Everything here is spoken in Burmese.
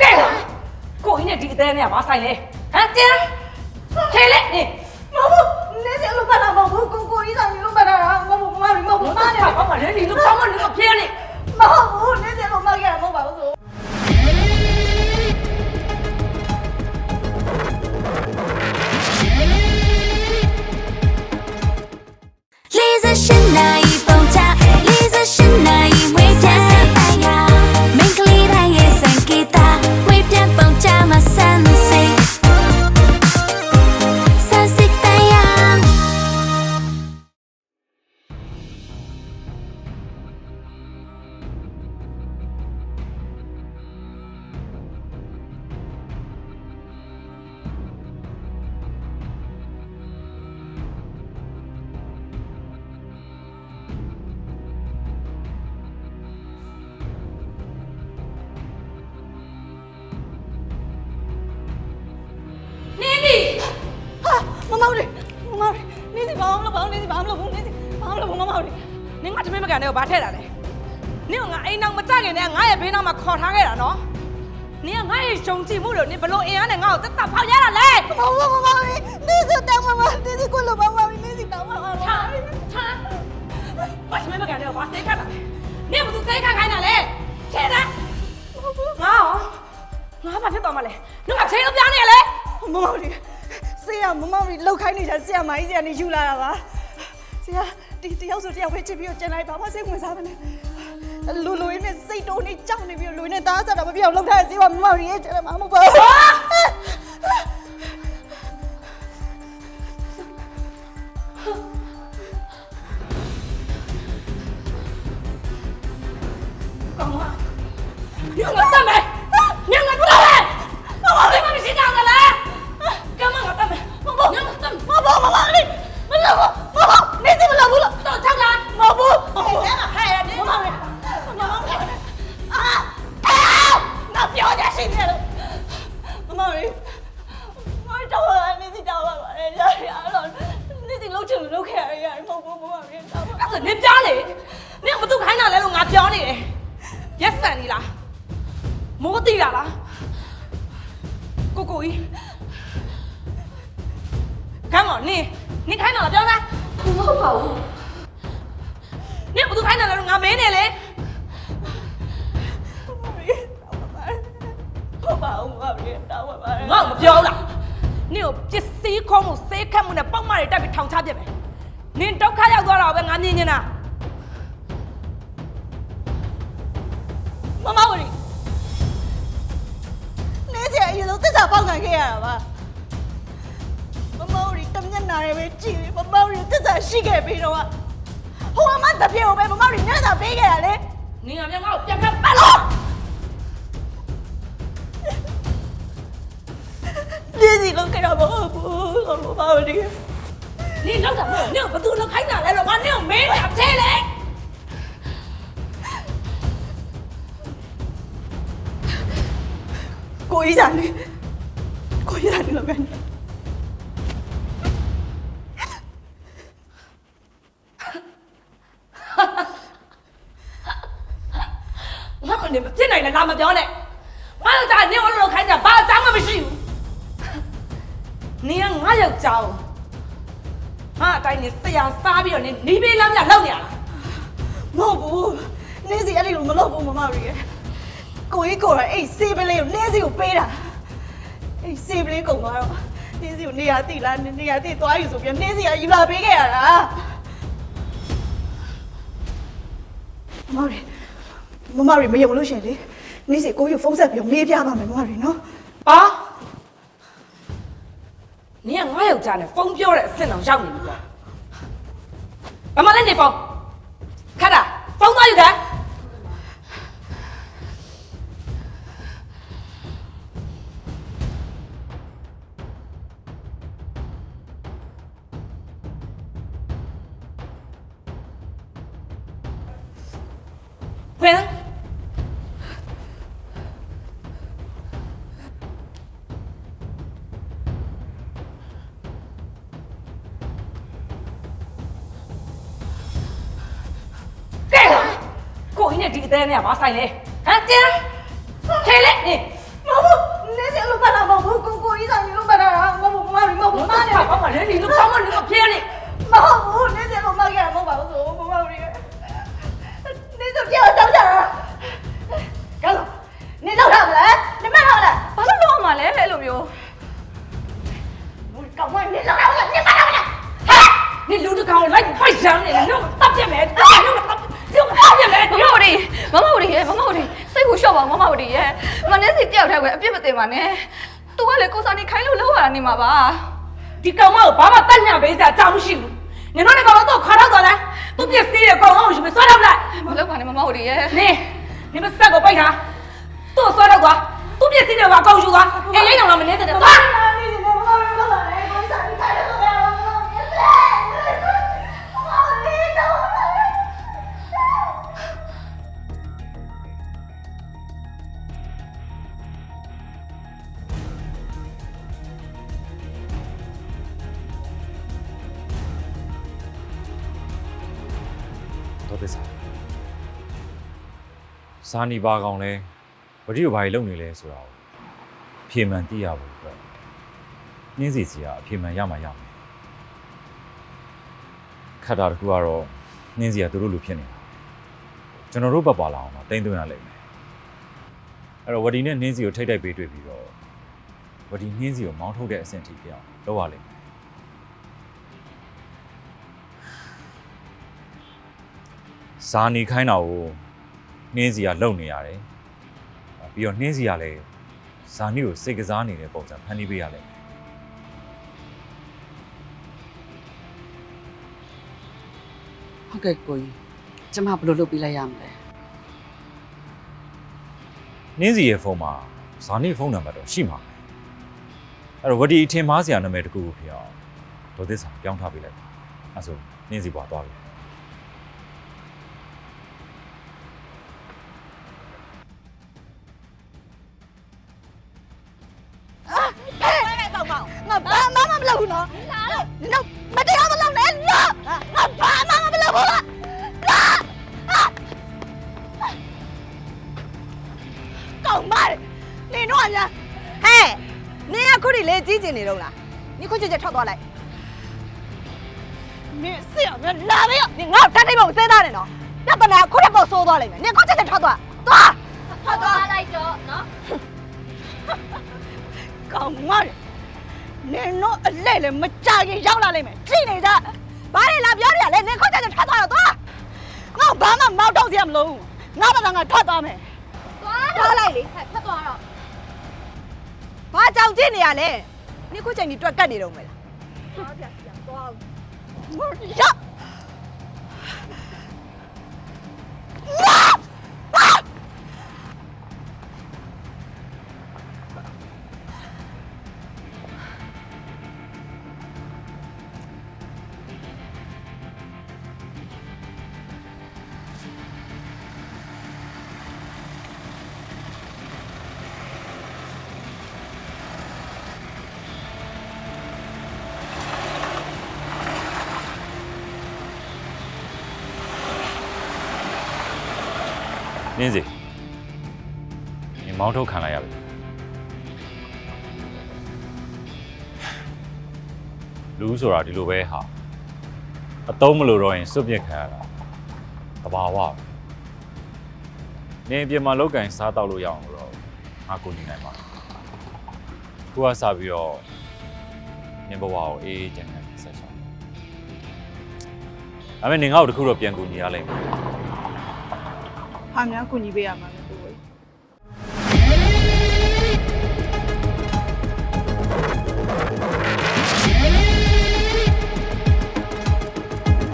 ကဲလားကိုကြီးနဲ့ဒီအသေးနဲ့ကဘာဆိုင်လဲဟမ်ကျင်းခဲလေနေမဟုတ်ဘူးနေစီအလုပ်ပတ်တာမဟုတ်ဘူးကိုကိုကြီးဆောင်ကြီးလုပ်ပတ်တာမဟုတ်ဘူးမမရီမဟုတ်မဘူးမမနဲ့နဲ့ဘာမှလည်းဒီလိုကောင်းမနေတော့ဖျဲနေမဟုတ်ဘူးနေစီအလုပ်မခဲ့တာမဟုတ်ပါဘူးဆို မမောင်ရီနေစီဘာမှမလုပ်ပါဘူးနေစီဘာမှမလုပ်ဘူးနေစီဘာမှမလုပ်ဘူးမမောင်ရီနင်းကတမင်မကန်တဲ့ကိုဘာထည့်တာလဲနင်းကငါအိမ်နောက်မကြခင်တည်းကငါရဲ့ဘေးနောက်မှာခေါ်ထားခဲ့တာနော်နင်းကငါရဲ့ရှုံကြည့်မှုလို့နင်းဘလို့အင်အားနဲ့ငါ့ကိုတက်တက်ဖောက်ရတာလဲမဟုတ်ဘူးမမောင်ရီနေစီတောင်းမမနေစီကိုလိုမမောင်ရီနေစီတောင်းမမထားထားဘာတမင်မကန်တဲ့ကိုဘာစိတ်ခတ်တာလဲနင်းကဘာသူစိတ်ခတ်ခိုင်းတာလဲချဲတာငါရောငါဘာဖြစ်သွားမှာလဲနင်းကချိန်လို့ပြောင်းနေရလဲမမောင်ရီ ဆေးရမမောင်ရီလောက်ခိုင်းနေချာဆရာမကြီးဆရာနေယူလာတာပါဆရာဒီတယောက်ဆိုတယောက်ပဲချစ်ပြီးတော့ကျန်လိုက်ဘာမှစိတ်ဝင်စားမနဲ့လူလူရင်းနဲ့စိတ်တိုးနေကြောက်နေပြီးတော့လူနဲ့သားစားတာမပြောင်းလောက်ထားတဲ့ဆေးကမမောင်ရီရဲ့ကျန်မှာမဟုတ်ပါ နင်ဘာသူခိုင်းတာလဲလို့ငါမင်းနေလေဟုတ်ပါဘူးမမောင်ရီတောင်းပါပါငါ့ကိုမပြောဘူးလားနင်ကိုပစ္စည်းခေါ်မှုစေးခတ်မှုနဲ့ပေါက်မတွေတက်ပြီးထောင်ချပြစ်မယ်နင်ဒုက္ခရောက်သွားတာပဲငါမြင်နေတာမမောင်ရီနေစီအရင်ဆုံးသစ္စာပေါက်ခံခဲ့ရတာပါမမောင်ရီတမျက်နာရပဲကြည့်မမောင်ရီသစ္စာရှိခဲ့ပြီးတော့ ဟိုအမတပြေကိုပဲမမောင်ရီမျက်စာပေးခဲ့ရလေနင်ကမြန်ငါ့ကိုပြန်ခတ်ပတ်လို့နေစီလုံးခဲ့တာမဟုတ်ဘူးမမောင်ရီနင်လောက်တာမဟုတ်နင်ကဘာသူလောက်ခိုင်းတာလဲတော့ငါနင်ကိုမင်းတာထဲလေကိုကြီးစားနေကိုကြီးစားနေလို့ပဲငါကနေ မဖြစ်နိုင်လည်းလာမပြောနဲ့ငါယောက်ျားနင်ကိုလို့ခိုင်းတာဘာအကြောင်းမှမရှိဘူးနင်ကငါယောက်ျားကိုဟာအတိုင်းနေဆရာစားပြီးတော့နင်နီးပေးလမ်းမြလောက်နေရလားမဟုတ်ဘူးနေစီအဲ့ဒီလိုမလုပ်ဘူးမမောင်ရီကိုကြီးကိုယ်အဲ့စေးပလေးကိုနေစီကိုပေးတာအဲ့စေးပလေးကုန်သွားတော့နေစီကိုနေရာတိလားနေရာတိသွားယူဆိုပြီးနေစီကယူလာပေးခဲ့ရတာမမောင်ရီ မမောင်ရီမယုံလို့ရှင်လေနေစီကိုကြီးဖုန်းဆက်ပြီးမေးပြပါမယ်မမောင်ရီနော်ပါနင်ကငါယောက်ျားနဲ့ဖုန်းပြောတဲ့အဆင့်တော့ရောက်နေပြီပေါ့ဘာမှလည်းနေဖုန်းခါတာဖုန်းသွားယူတယ်ဖွင့် နဲ့ကဘာဆိုင်လဲဟမ်ကျင်းခဲလက်နေမဟုတ်ဘူးနေစလို့ပါလားမဟုတ်ဘူးကိုကိုကြီးဆိုင်လို့ပါလားမဟုတ်ဘူးမမမဟုတ်ဘူးမနဲ့ဘာမှလည်းဒီလိုကောင်းမလို့ဖျက်နေမဟုတ်ဘူးနေစလို့မရမဟုတ်ပါဘူးဆိုမမဘူးနေစပြောတော့တာကဲလို့နေတော့တာမလားနေမတော့လားဘာလို့တော့မှလဲအဲ့လိုမျိုးကောင်းမနေတော့တာမလားနေမတော့လားဟဲ့နေလူတကောင်လိုက်ဖိုက်ရမ်းနေတယ်လို့တတ်ပြမယ် မမဝတီရဲ့မမဝတီစိတ်ကိုလျှော့ပါမမဝတီရဲ့မနေ့စီတယောက်တည်းပဲအပြစ်မတင်ပါနဲ့သူကလေကိုစာနေခိုင်းလို့လောက်ရတာနေမှာပါဒီကောင်မကိုဘာမှတတ်ညာပေးစရာအကြောင်းမရှိဘူးနင်တို့လည်းကောင်တော့ခါတော့သွားလားသူပြစ်စီးတဲ့ကောင်အောင်ယူမဆွဲတော့လိုက်မလုပ်ပါနဲ့မမဝတီရဲ့နင်နင်မစက်ကိုပိတ်ထားသူ့ဆွဲတော့သွားသူပြစ်စီးတဲ့ကောင်ကောက်ယူသွားအေးရိတ်အောင်မနေတဲ့သွားနေ တော့သစ္စာစာနီပါကောင်လဲဗတိကိုဘာကြီးလုပ်နေလဲဆိုတာကိုအဖြေမှန်သိရဖို့အတွက်နှင်းစီစီကအဖြေမှန်ရမှရမယ်ခက်တာတစ်ခုကတော့နှင်းစီကသူတို့လူဖြစ်နေတာကျွန်တော်တို့ဘက်ပါလာအောင်တော့တိမ့်သွင်းရလိမ့်မယ်အဲ့တော့ဝတီနဲ့နှင်းစီကိုထိတ်တိုက်ပေးတွေ့ပြီးတော့ဝတီနှင်းစီကိုမောင်းထုတ်တဲ့အဆင့်ထိပြောင်းလုပ်ရလိမ့်မယ် ဇာနေခိုင်းတာကိုနှင်းစီကလုံနေရတယ်။ပြီးတော့နှင်းစီကလည်းဇာနီကိုစိတ်ကစားနေတဲ့ပုံစံဖန်တီးပေးရလိမ့်မယ်ဟုတ်ကဲ့ကိုကြီးကျမဘယ်လိုလုပ်ပေးလိုက်ရမလဲ။နှင်းစီရဲ့ဖုန်းမှာဇာနီဖုန်းနံပါတ်တော့ရှိမှာပဲ။အဲ့တော့ဝတီအထင်မှားစရာနာမည်တစ်ခုကိုဖြစ်အောင်ဒေါ်သစ္စာပြောင်းထားပေးလိုက်ပါ။အဲ့ဆိုနှင်းစီပွားသွားပြီ နင်တို့မတရားမလုပ်နဲ့လားငါဘာမှမလုပ်ဘူးလားကောင်မနင်တို့ကညာဟဲ့နင်ကခုဒီလေကြီးကျင်နေတော့လားနင်ခုချက်ချက်ထွက်သွားလိုက်နင်ဆရာမလာမေးနင်ငါ့ကိုတတ်တိတ်မကိုစဲသားနေနော်ပြဿနာခုရက်ပေါ့ဆိုးသွားလိမ့်မယ်နင်ခုချက်ချက်ထွက်သွားသွားထွက်သွားလိုက်တော့နော်ကောင်မရ နင်တို့အလဲလေမကြခင်ရောက်လာလိမ့်မယ်ကြည့်နေကြဘာလဲလာပြောရလဲနင်ခုချက်ချက်ထွက်သွားတော့သွားငါဘာမှမောက်တော့စရာမလိုဘူးငါဘာသာငါထွက်သွားမယ်သွားတော့လိုက်လေထွက်သွားတော့ဘာကြောင်ကြည့်နေရလဲနင်ခုချိန်ကြီးတွက်ကတ်နေတော့မယ်လားသွားပြစီသွားရ င်းစီဒီမောင်းထုတ်ခံလိုက်ရပြီလူဆိုတာဒီလိုပဲဟာအတုံးမလို့တော့ရင်စွတ်ပြစ်ခံရတာတဘာဝပဲနေပြင်မှာလောက်ကင်စားတော့လို့ရအောင်လို့တော့ငါကိုနေနိုင်ပါခုကစားပြီးတော့နေဘဝကိုအေးအေးချမ်းချမ်းဆက်ဆောင်ဒါပေမဲ့နေငါ့ကိုတခုတော့ပြန်ကူညီရလိမ့်မယ် ဟာများကူညီပေးရမှာလေသူ